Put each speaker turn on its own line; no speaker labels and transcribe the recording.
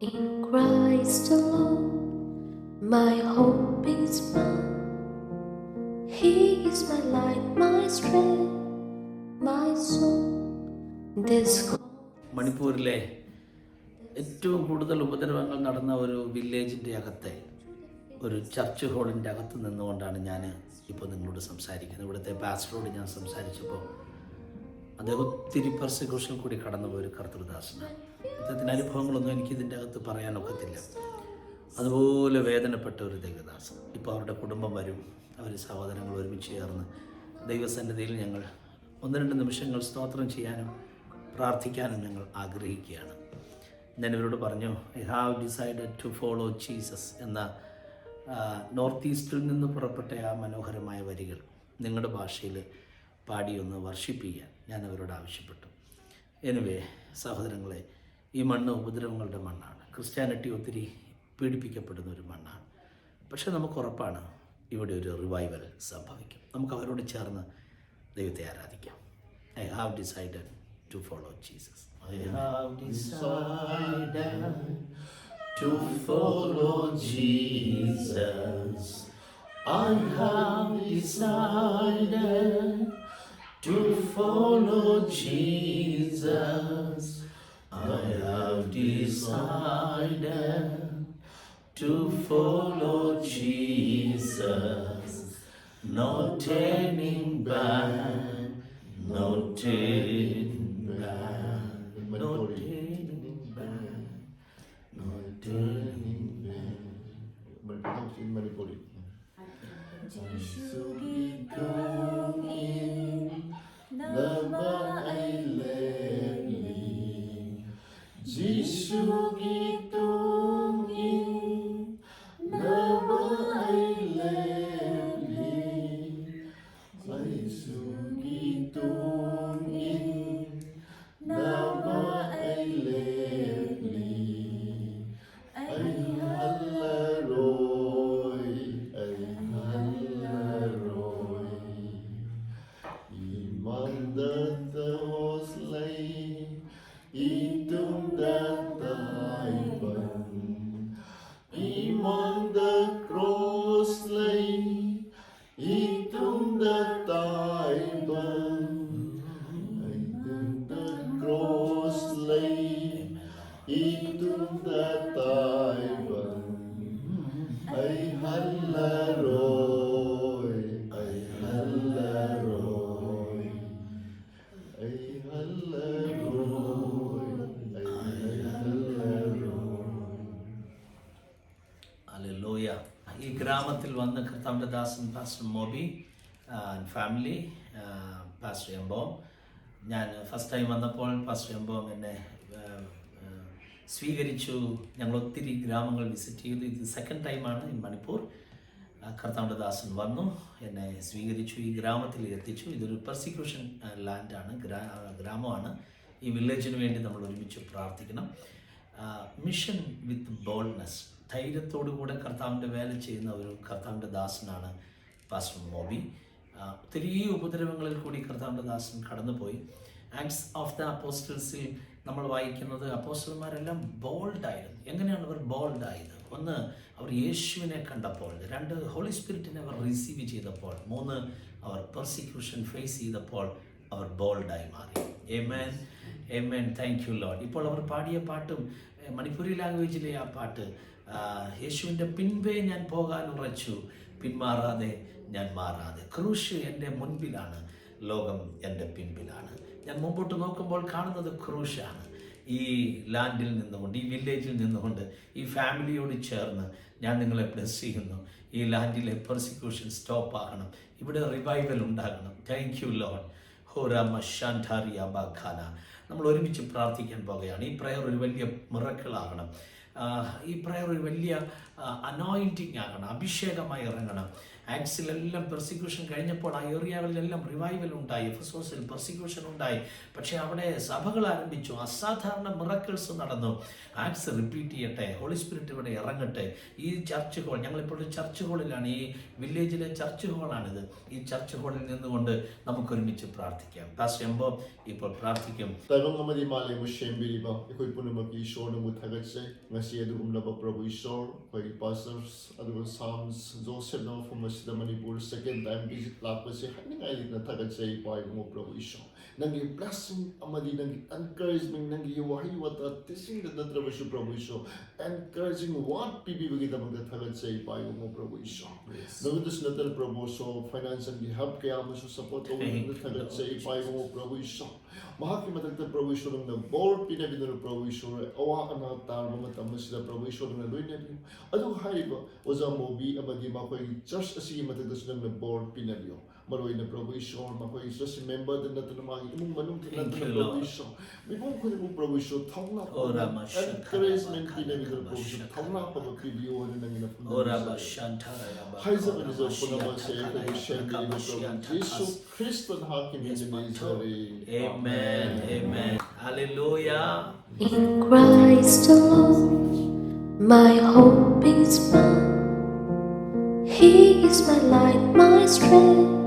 In Christ alone, my hope is found. He is my light, my strength, my soul. This
മണിപ്പൂരിലെ ഏറ്റവും കൂടുതൽ ഉപദ്രവങ്ങൾ നടന്ന ഒരു വില്ലേജിന്റെ അകത്തെ ഒരു ചർച്ച് ഹോളിന്റെ അകത്ത് നിന്നുകൊണ്ടാണ് ഞാൻ ഇപ്പോൾ നിങ്ങളോട് സംസാരിക്കുന്നത് ഇവിടുത്തെ പാസ്റ്ററോട് ഞാൻ സംസാരിച്ചപ്പോൾ അദ്ദേഹം ഒത്തിരി പെർസിക്യൂഷൻ കൂടി കടന്നുപോയൊരു കർത്തൃദാസനാണ് അദ്ദേഹത്തിന്റെ അനുഭവങ്ങളൊന്നും എനിക്ക് ഇതിന്റെ അകത്ത് പറയാനൊക്കത്തില്ല അതുപോലെ വേദനപ്പെട്ട ഒരു ദൈവദാസൻ. ഇപ്പോൾ അവരുടെ കുടുംബം വരും. അവർ സഹോദരങ്ങൾ ഒരുമിച്ച് ചേർന്ന് ദൈവസന്നിധിയിൽ ഞങ്ങൾ ഒന്ന് രണ്ട് നിമിഷങ്ങൾ സ്തോത്രം ചെയ്യാനും പ്രാർത്ഥിക്കാനും ഞങ്ങൾ ആഗ്രഹിക്കുകയാണ്. ഞാൻ ഇവരോട് പറഞ്ഞു I have decided to follow Jesus എന്ന നോർത്ത് ഈസ്റ്റിൽ നിന്ന് പുറപ്പെട്ട ആ മനോഹരമായ വരികൾ നിങ്ങളുടെ ഭാഷയിൽ പാടിയൊന്ന് വർഷിപ്പ് ചെയ്യാൻ ഞാൻ അവരോട് ആവശ്യപ്പെട്ടു. എനിവേ സഹോദരങ്ങളെ ഈ മണ്ണ് ഉപദ്രവങ്ങളുടെ മണ്ണാണ്. ക്രിസ്ത്യാനിറ്റി ഒത്തിരി പീഡിപ്പിക്കപ്പെടുന്ന ഒരു മണ്ണാണ്. പക്ഷേ നമുക്ക് ഉറപ്പാണ് ഇവിടെ ഒരു റിവൈവൽ സംഭവിക്കും. നമുക്ക് അവരോട് ചേർന്ന് ദൈവത്തെ ആരാധിക്കാം. I have decided to follow Jesus I have decided to follow Jesus. I have decided to follow Jesus. I have decided to follow Jesus, not turning back, not turning back, not turning back,
not turning back. But it comes in Manipuri. I should be going in the
Manipuri Itung ഗ്രാമത്തിൽ വന്ന് കർത്താവിന്റെ ദാസൻ pastor Mobi family pastor Mbom. ഞാൻ first time വന്നപ്പോൾ pastor Mbom എന്നെ സ്വീകരിച്ചു. ഞങ്ങൾ ഒത്തിരി ഗ്രാമങ്ങൾ വിസിറ്റ് ചെയ്തു. ഇത് സെക്കൻഡ് ടൈമാണ് ഇൻ മണിപ്പൂർ. കർത്താവിന്റെ ദാസൻ വന്നു എന്നെ സ്വീകരിച്ചു ഈ ഗ്രാമത്തിൽ എത്തിച്ചു. ഇതൊരു പെർസിക്യൂഷൻ ലാൻഡാണ് ഗ്രാ ഗ്രാമമാണ്. ഈ വില്ലേജിന് വേണ്ടി നമ്മൾ ഒരുമിച്ച് പ്രാർത്ഥിക്കണം. മിഷൻ വിത്ത് ബോൾഡ്നെസ് ധൈര്യത്തോടു കൂടെ കർത്താവിന്റെ വേല ചെയ്യുന്ന ഒരു കർത്താവിന്റെ ദാസനാണ് പാസ്റ്റർ മോബി. ഒത്തിരി ഉപദ്രവങ്ങളിൽ കൂടി കർത്താവിന്റെ ദാസൻ കടന്നുപോയി. ആക്ട്സ് ഓഫ് ദ അപ്പോസ്റ്റൽസിൽ നമ്മൾ വായിക്കുന്നത് അപ്പോസ്റ്റർമാരെല്ലാം ബോൾഡായിരുന്നു. എങ്ങനെയാണ് അവർ ബോൾഡായത്? ഒന്ന് അവർ യേശുവിനെ കണ്ടപ്പോൾ രണ്ട് ഹോളി സ്പിരിറ്റിനെ അവർ റിസീവ് ചെയ്തപ്പോൾ മൂന്ന് അവർ പെർസിക്യൂഷൻ ഫേസ് ചെയ്തപ്പോൾ അവർ ബോൾഡായി മാറി. Amen amen thank you lord ഇപ്പോൾ അവർ പാടിയ പാട്ടും മണിപ്പൂരി ലാംഗ്വേജിലെ ആ പാട്ട് യേശുവിന്റെ പിൻപേ ഞാൻ പോകാൻ ഉറച്ചു പിന്മാറാതെ ഞാൻ മാറാതെ. ക്രൂശ് എന്റെ മുൻപിലാണ് ലോകം എന്റെ പിൻപിലാണ്. ഞാൻ മുമ്പോട്ട് നോക്കുമ്പോൾ കാണുന്നത് ക്രൂശാണ്. ഈ ലാൻഡിൽ നിന്നുകൊണ്ട് ഈ വില്ലേജിൽ നിന്നുകൊണ്ട് ഈ ഫാമിലിയോട് ചേർന്ന് ഞാൻ നിങ്ങളെ ബ്ലെസ് ചെയ്യുന്നു. ഈ ലാൻഡിലെ പെർസിക്യൂഷൻ സ്റ്റോപ്പ് ആകണം. ഇവിടെ റിവൈവൽ ഉണ്ടാകണം. താങ്ക് യു ലോഡ് നമ്മൾ ഒരുമിച്ച് പ്രാർത്ഥിക്കാൻ പോകുകയാണ് ഈ പ്രയർ ഒരു വലിയ മിറക്കിളാകണം ഈ പ്രയർ ഒരു വലിയ അനോയിന്റിങ് ആകണം. അഭിഷേകമായി ഇറങ്ങണം. ആക്സിലെല്ലാം പെർസിക്യൂഷൻ കഴിഞ്ഞപ്പോൾ ആ ഏറിയകളിലെല്ലാം റിവൈവൽ ഉണ്ടായി എഫസോസിൽ പെർസിക്യൂഷൻ ഉണ്ടായി. പക്ഷേ അവിടെ സഭകൾ ആരംഭിച്ചു. അസാധാരണ മിറക്കിൾസ് നടന്നു. ആക്സ് റിപ്പീറ്റ് ചെയ്യട്ടെ ഹോളി സ്പിരിറ്റ് ഇവിടെ ഇറങ്ങട്ടെ. ഈ ചർച്ച് ഹോൾ ഞങ്ങളിപ്പോൾ ചർച്ച് ഹോളിലാണ് ഈ വില്ലേജിലെ ചർച്ച് ഹോളാണിത് ഈ ചർച്ച് ഹോളിൽ നിന്നുകൊണ്ട് നമുക്ക് ഒരുമിച്ച് പ്രാർത്ഥിക്കാം. പാസ് എംബോ ഇപ്പോൾ പ്രാർത്ഥിക്കും.
Taibang amadi malay 시다만이 볼 second time visit lapasi hangin ay na tagad sa ipay mo provision nang i blessing amadi nang encouragement nang i wahi wata tising na natrava sa provision encouraging what? Pibi bagita mga tagad sa ipay mo provision nagutus na tal promoso finance and help kaya mo sa support o na tagad sa ipay mo provision mahaki matagta provision ng nabor pinabinuro provision awa ka na tarma matamas sila provision ng naluin na rin. Ado hari ko o sa movie amadi makoy just συγγήματα το είναι με μπορ πινελιό. Μαρό είναι προβοήσω, μα έχω ίσω σημαίμπα δεν να τον μάγει. Μου μανούν την
να
τον
προβοήσω.
Μη
μου
έχουν μου προβοήσω, τόνα Ωρα μα
Encouragement
είναι
μικρό προβοήσω.
Τόνα
από
το
πιβιό
είναι να
μην
αφού.
Ωρα
μα σαντάρα. Χάιζα με ζωέ
που
να
μα
έχει σέντρι με προβοήσω. Ιησού Χριστόν χάκιν είναι με Ισραήλ.
Amen, amen. Hallelujah.
In Christ alone, my hope is found. He is my light, my strength,